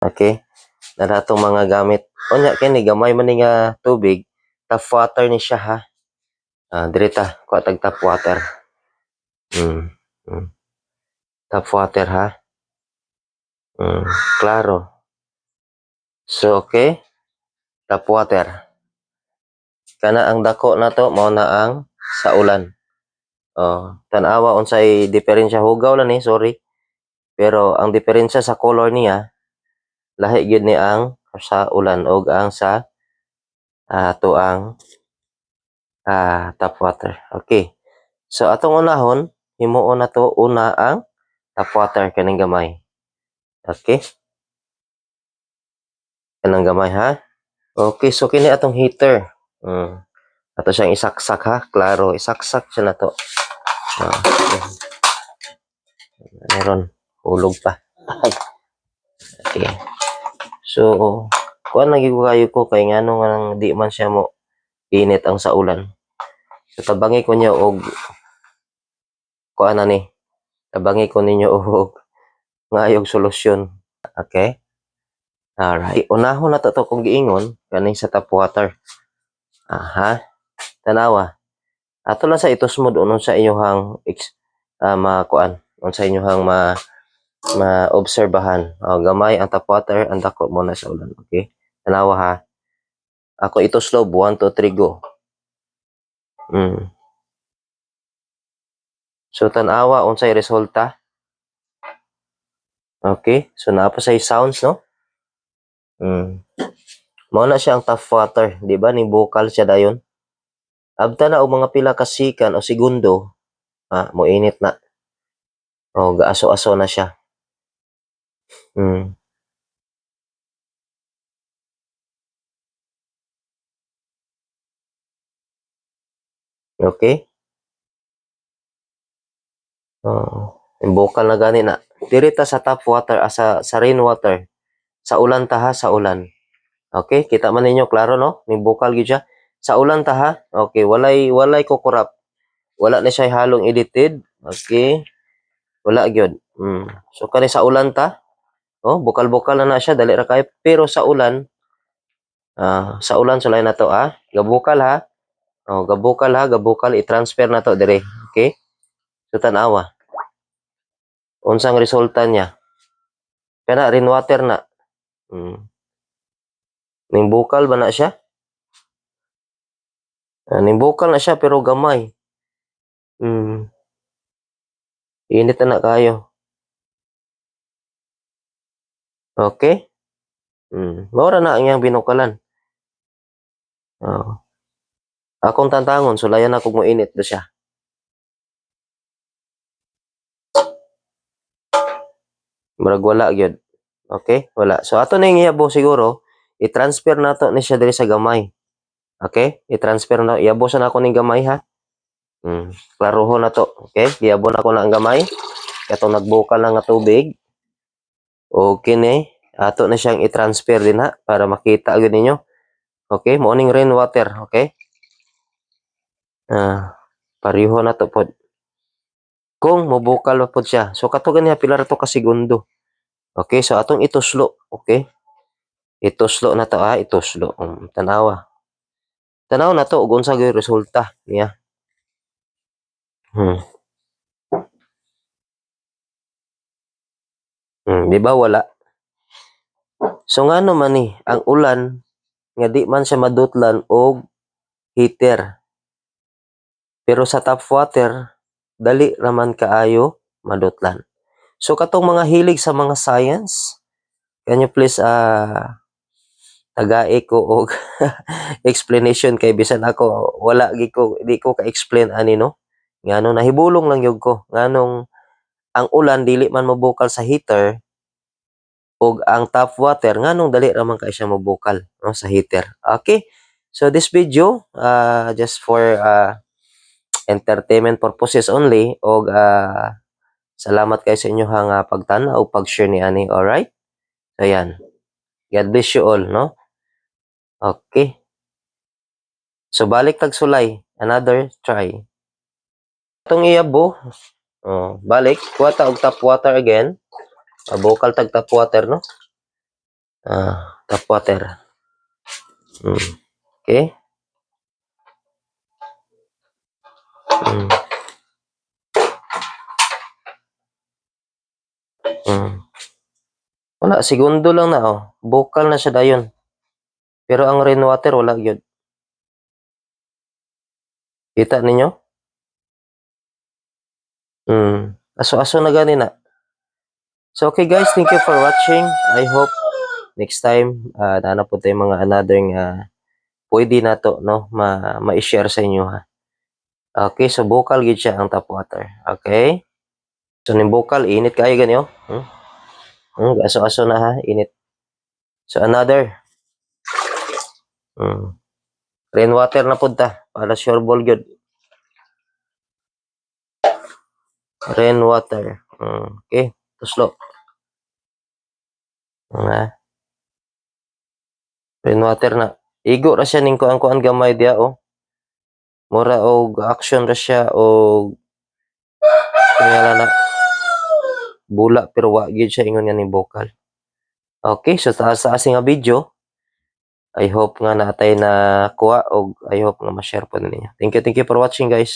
Okay? Na natong mga gamit. Unya kini gamay man nga tubig, tap water ni siya ha. Ah, dirita, kuha tag tap water. Mm. mm. Tap water ha. Mm, klaro. So okay, tap water. Kana ang dako na to mao na ang sa ulan. Oh, tan-awa unsay diferensya hugaw lang ni, sorry. Pero ang diferensya sa color niya lahi gyud ni ang sa ulan ug ang sa ah tuang ah tap water. Okay. So atong unahon, himuon na to una ang tap water kaning gamay. Okay? Kanang gamay ha. Okay, so kini atong heater. Mm. Ato siyang isaksak ha, klaro, isaksak siya na to. Ah, okay. Meron hulog pa. okay. So, kuan lagi ko kayo ko kay ngano nga nang di man siya mo init ang sa ulan. So tabangi ko niya og kuan na ni. Tabangi ko ninyo og ngayog solusyon. Okay? Alright. Unahon na to, to kung giingon kaning sa tap water. Aha. Tanawa. Ato lang sa itos mo doon sa inyong ex, ah, makuan. Unsa inyong ma maobserbahan. Oh, gamay ang tap water, ang dako mo na sa ulan. Okay? Tanawa ha. Ako ito slow, 1, 2, 3, go. Mm. So, tanawa, unsay resulta. Okay? So, naapa sa sounds, no? Mm. Mao na siya ang tap water, di ba? Ni vocal siya dayon. Abta na og mga pila ka sikan o segundo, ah, mo init na. O gaaso-aso na siya. Mm. Okay? Oo. yung vocal na gani na. Dirita sa tap water, ah, sa, sa rainwater. Sa ulan ta ha, sa ulan. Okay, kita man ninyo klaro no? Ni vocal gyud. Sa ulan ta ha. Okay, walay walay ko kurap. Wala na siya halong edited. Okay. Wala gyud. Mm. So kani sa ulan ta. Oh, bukal-bukal na na siya dali ra kay pero sa ulan ah sa ulan sulay na to ah. Gabukal ha. Oh, gabukal ha, gabukal i-transfer na to dire. Okay? So tanawa. Unsang resulta niya? Kana rainwater na. Mm. Ning bukal ba na siya? Ah, ning bukal na siya pero gamay. Mm. Init na na kayo. Okay? Mm. Maura na ang binukalan. Oo. Akong tantangon, sulayan ako mo init do siya. Murag wala gyud. Okay? Wala. So ato na yung iyabo siguro, i-transfer na to ni siya diri sa gamay. Okay? I-transfer na. Iyabo sa na ako ning gamay ha. Hmm. Klaroho na to. Okay? Iyabo na ko na ang gamay. Katong nagbukal na nga tubig. Okay ni. Ato na siyang i-transfer din ha para makita gyud ninyo. Okay? Morning rainwater. Okay? Ah, pareho na to pod. Kung mobukal pa pod siya. So kato ganiha pila ra to ka segundo. Okay, so atong ituslo, okay? Ituslo na to ah, ituslo. Um, tanawa. Tanaw na to ug unsa gyud resulta niya. Hmm. Hmm, di ba wala? So ngano man ni ang ulan nga di man siya madutlan og heater. Pero sa tap water dali raman kaayo madutlan. So katong mga hilig sa mga science, can you please ah tagai ko og explanation kay bisan ako wala gi ko di ko ka-explain ani no. Ngano nahibulong lang yug ko nganong ang ulan dili man mobukal sa heater ug ang tap water nganong dali ra man kay siya mobukal no sa heater. Okay? So this video uh, just for uh, entertainment purposes only og uh, salamat kay sa inyo nga pagtanaw o pag-share ni ani. Alright? So yan. God bless you all, no? Okay. So balik tag sulay, another try. Itong iyabo, oh, balik, kuha ta og tap water again. Uh, bukal tag tap water, no? Ah, tap water. Mm. Okay? Mm. Mm. Wala, segundo lang na, oh. Vocal na siya dayon. Pero ang rainwater, wala yun. Kita ninyo? Mm. Aso-aso na gani na. So, okay guys, thank you for watching. I hope next time, uh, na po tayo mga another nga pwede na to, no? Ma ma-share sa inyo, ha? Okay, so vocal gid siya ang tap water. Okay? So, ning vocal, init kayo gani, oh. Hmm? Hmm, aso-aso na, ha? Init. So, another. Hmm. Rainwater na punta. Para sure ball gyud. Rainwater. Hmm. Okay. Tuslo. Nga. Rainwater na. Igo ra siya ning kuan-kuan gamay diya, oh. Mura og action ra siya og kaya na bula pero wa gyud siya ingon nga ni vocal. Okay, so taas sa nga video. I hope nga natay na kuha og I hope nga ma-share po ninyo. Thank you, thank you for watching guys.